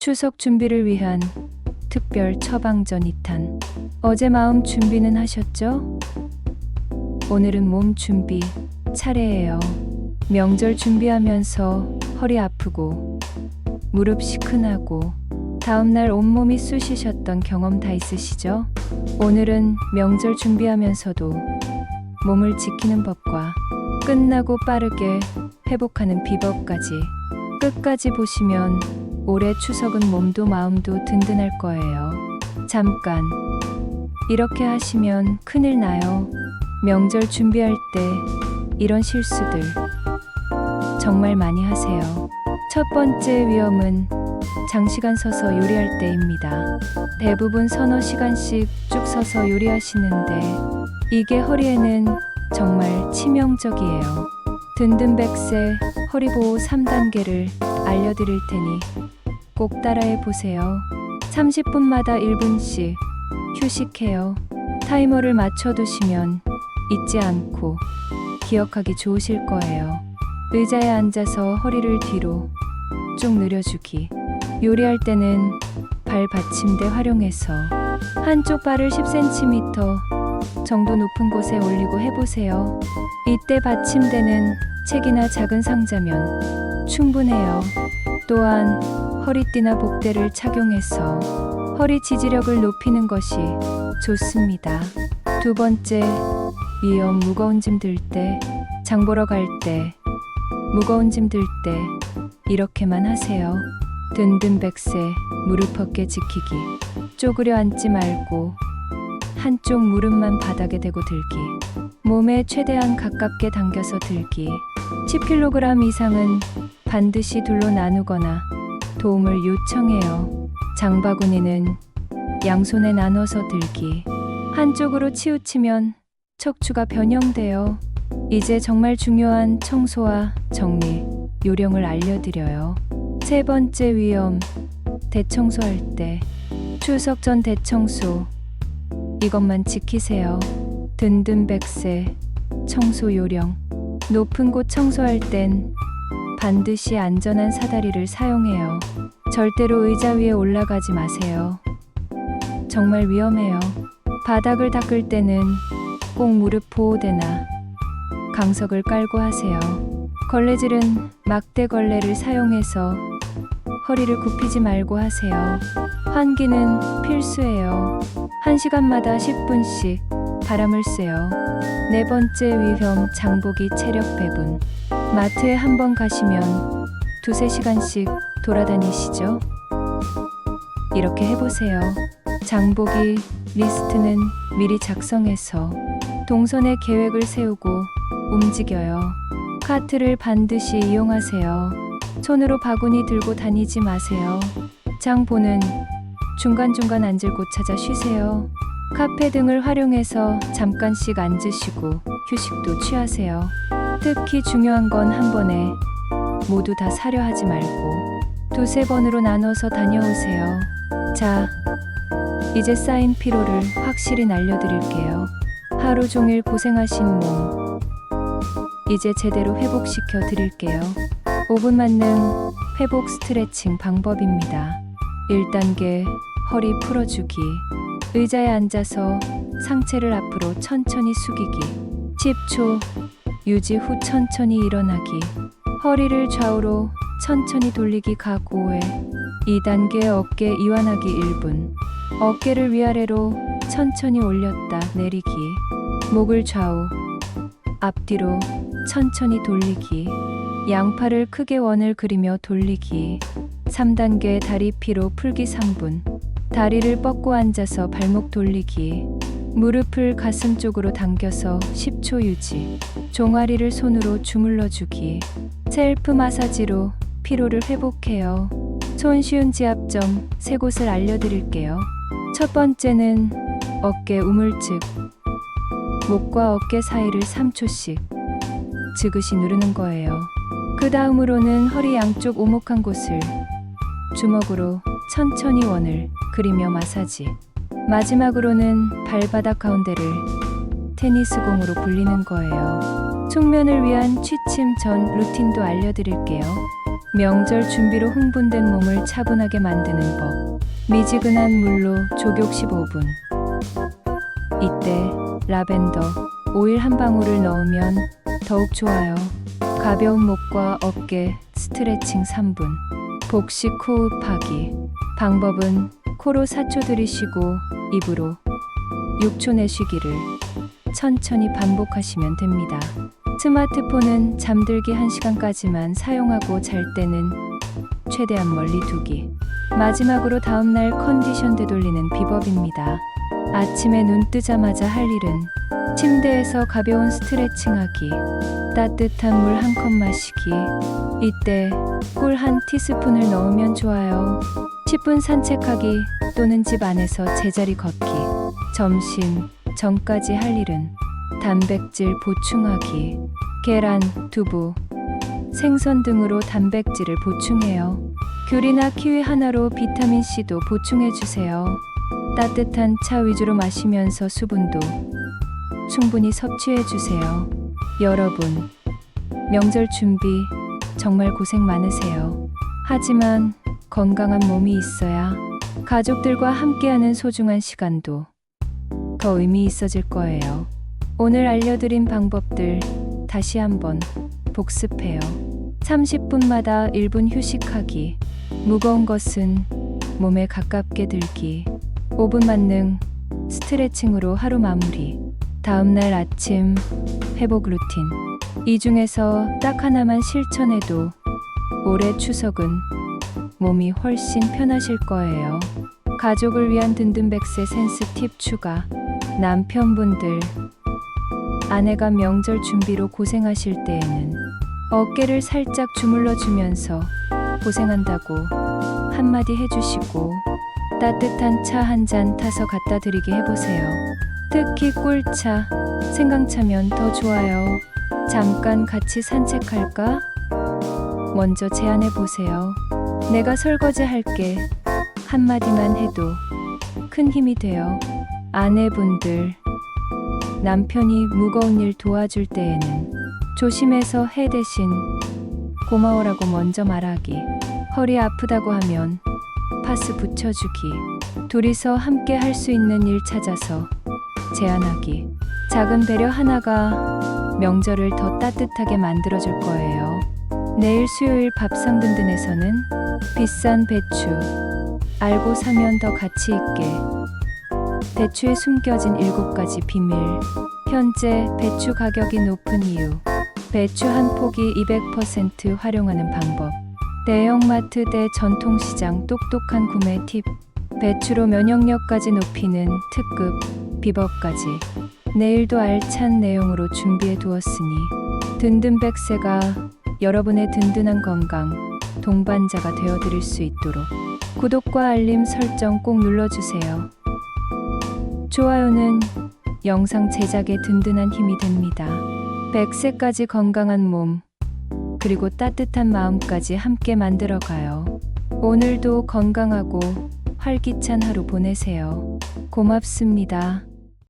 추석 준비를 위한 특별 처방전 2탄. 어제 마음 준비는 하셨죠? 오늘은 몸 준비 차례예요. 명절 준비하면서 허리 아프고 무릎 시큰하고 다음날 온몸이 쑤시셨던 경험 다 있으시죠? 오늘은 명절 준비하면서도 몸을 지키는 법과 끝나고 빠르게 회복하는 비법까지 끝까지 보시면 올해 추석은 몸도 마음도 든든할 거예요. 잠깐. 이렇게 하시면 큰일 나요. 명절 준비할 때 이런 실수들 정말 많이 하세요. 첫 번째 위험은 장시간 서서 요리할 때입니다. 대부분 서너 시간씩 쭉 서서 요리하시는데 이게 허리에는 정말 치명적이에요. 든든 백세 허리보호 3단계를 알려드릴 테니 꼭 따라해 보세요. 30분마다 1분씩 휴식해요. 타이머를 맞춰두시면 잊지 않고 기억하기 좋으실 거예요. 의자에 앉아서 허리를 뒤로 쭉 늘려주기. 요리할 때는 발 받침대 활용해서 한쪽 발을 10cm 정도 높은 곳에 올리고 해보세요. 이때 받침대는 책이나 작은 상자면 충분해요. 또한 허리띠나 복대를 착용해서 허리 지지력을 높이는 것이 좋습니다. 두 번째, 위험 무거운 짐 들 때, 장 보러 갈 때, 무거운 짐 들 때 이렇게만 하세요. 든든 백세 무릎 어깨 지키기. 쪼그려 앉지 말고 한쪽 무릎만 바닥에 대고 들기. 몸에 최대한 가깝게 당겨서 들기. 10kg 이상은 반드시 둘로 나누거나 도움을 요청해요. 장바구니는 양손에 나눠서 들기. 한쪽으로 치우치면 척추가 변형돼요. 이제 정말 중요한 청소와 정리, 요령을 알려드려요. 세 번째 위험, 대청소할 때. 추석 전 대청소. 이것만 지키세요. 든든 백세, 청소 요령. 높은 곳 청소할 땐 반드시 안전한 사다리를 사용해요. 절대로 의자 위에 올라가지 마세요. 정말 위험해요. 바닥을 닦을 때는 꼭 무릎 보호대나 강석을 깔고 하세요. 걸레질은 막대 걸레를 사용해서 허리를 굽히지 말고 하세요. 환기는 필수예요. 1시간마다 10분씩 바람을 쐬요. 네 번째 위험 장보기 체력 배분. 마트에 한 번 가시면 두세 시간씩 돌아다니시죠? 이렇게 해보세요. 장보기 리스트는 미리 작성해서 동선의 계획을 세우고 움직여요. 카트를 반드시 이용하세요. 손으로 바구니 들고 다니지 마세요. 장 보는 중간중간 앉을 곳 찾아 쉬세요. 카페 등을 활용해서 잠깐씩 앉으시고 휴식도 취하세요. 특히 중요한 건 한 번에 모두 다 사려 하지 말고 두세 번으로 나눠서 다녀오세요. 자, 이제 쌓인 피로를 확실히 날려드릴게요. 하루 종일 고생하신 몸, 이제 제대로 회복시켜 드릴게요. 5분 맞는 회복 스트레칭 방법입니다. 1단계 허리 풀어주기. 의자에 앉아서 상체를 앞으로 천천히 숙이기. 10초 유지 후 천천히 일어나기. 허리를 좌우로 천천히 돌리기 가고 후에 2단계 어깨 이완하기 1분. 어깨를 위아래로 천천히 올렸다 내리기. 목을 좌우, 앞뒤로 천천히 돌리기. 양팔을 크게 원을 그리며 돌리기. 3단계 다리 피로 풀기 3분. 다리를 뻗고 앉아서 발목 돌리기. 무릎을 가슴 쪽으로 당겨서 10초 유지. 종아리를 손으로 주물러 주기. 셀프 마사지로 피로를 회복해요. 손쉬운 지압점 세 곳을 알려드릴게요. 첫 번째는 어깨 우물측. 목과 어깨 사이를 3초씩 지그시 누르는 거예요. 그 다음으로는 허리 양쪽 오목한 곳을 주먹으로 천천히 원을 그리며 마사지. 마지막으로는 발바닥 가운데를 테니스 공으로 굴리는 거예요. 숙면을 위한 취침 전 루틴도 알려드릴게요. 명절 준비로 흥분된 몸을 차분하게 만드는 법. 미지근한 물로 조격 15분. 이때 라벤더 오일 한 방울을 넣으면 더욱 좋아요. 가벼운 목과 어깨 스트레칭 3분. 복식 호흡하기. 방법은 코로 4초 들이쉬고 입으로 6초 내쉬기를 천천히 반복하시면 됩니다. 스마트폰은 잠들기 1시간까지만 사용하고 잘 때는 최대한 멀리 두기. 마지막으로 다음날 컨디션 되돌리는 비법입니다. 아침에 눈 뜨자마자 할 일은 침대에서 가벼운 스트레칭 하기, 따뜻한 물 한 컵 마시기, 이때 꿀 한 티스푼을 넣으면 좋아요. 10분 산책하기 또는 집 안에서 제자리 걷기, 점심 전까지 할 일은 단백질 보충하기, 계란, 두부, 생선 등으로 단백질을 보충해요. 귤이나 키위 하나로 비타민 C도 보충해 주세요. 따뜻한 차 위주로 마시면서 수분도 충분히 섭취해 주세요. 여러분, 명절 준비 정말 고생 많으세요. 하지만 건강한 몸이 있어야 가족들과 함께하는 소중한 시간도 더 의미 있어질 거예요. 오늘 알려드린 방법들 다시 한번 복습해요. 30분마다 1분 휴식하기, 무거운 것은 몸에 가깝게 들기, 5분 만능 스트레칭으로 하루 마무리, 다음날 아침 회복 루틴. 이 중에서 딱 하나만 실천해도 올해 추석은 몸이 훨씬 편하실 거예요. 가족을 위한 든든 백세 센스 팁 추가. 남편분들, 아내가 명절 준비로 고생하실 때에는 어깨를 살짝 주물러 주면서 고생한다고 한마디 해주시고 따뜻한 차 한 잔 타서 갖다 드리게 해보세요. 특히 꿀차, 생강차면 더 좋아요. 잠깐 같이 산책할까? 먼저 제안해 보세요. 내가 설거지 할게. 한마디만 해도 큰 힘이 돼요. 아내분들, 남편이 무거운 일 도와줄 때에는 조심해서 해 대신 고마워라고 먼저 말하기. 허리 아프다고 하면 파스 붙여주기. 둘이서 함께 할 수 있는 일 찾아서 제안하기. 작은 배려 하나가 명절을 더 따뜻하게 만들어줄 거예요. 내일 수요일 밥상 든든에서는 비싼 배추. 알고 사면 더 가치 있게. 배추에 숨겨진 일곱 가지 비밀. 현재 배추 가격이 높은 이유. 배추 한 포기 200% 활용하는 방법. 대형마트 대 전통시장 똑똑한 구매 팁. 배추로 면역력까지 높이는 특급 비법까지. 내일도 알찬 내용으로 준비해 두었으니 든든 백세가 여러분의 든든한 건강 동반자가 되어 드릴 수 있도록 구독과 알림 설정 꼭 눌러주세요. 좋아요는 영상 제작에 든든한 힘이 됩니다. 100세까지 건강한 몸, 그리고 따뜻한 마음까지 함께 만들어가요. 오늘도 건강하고 활기찬 하루 보내세요. 고맙습니다.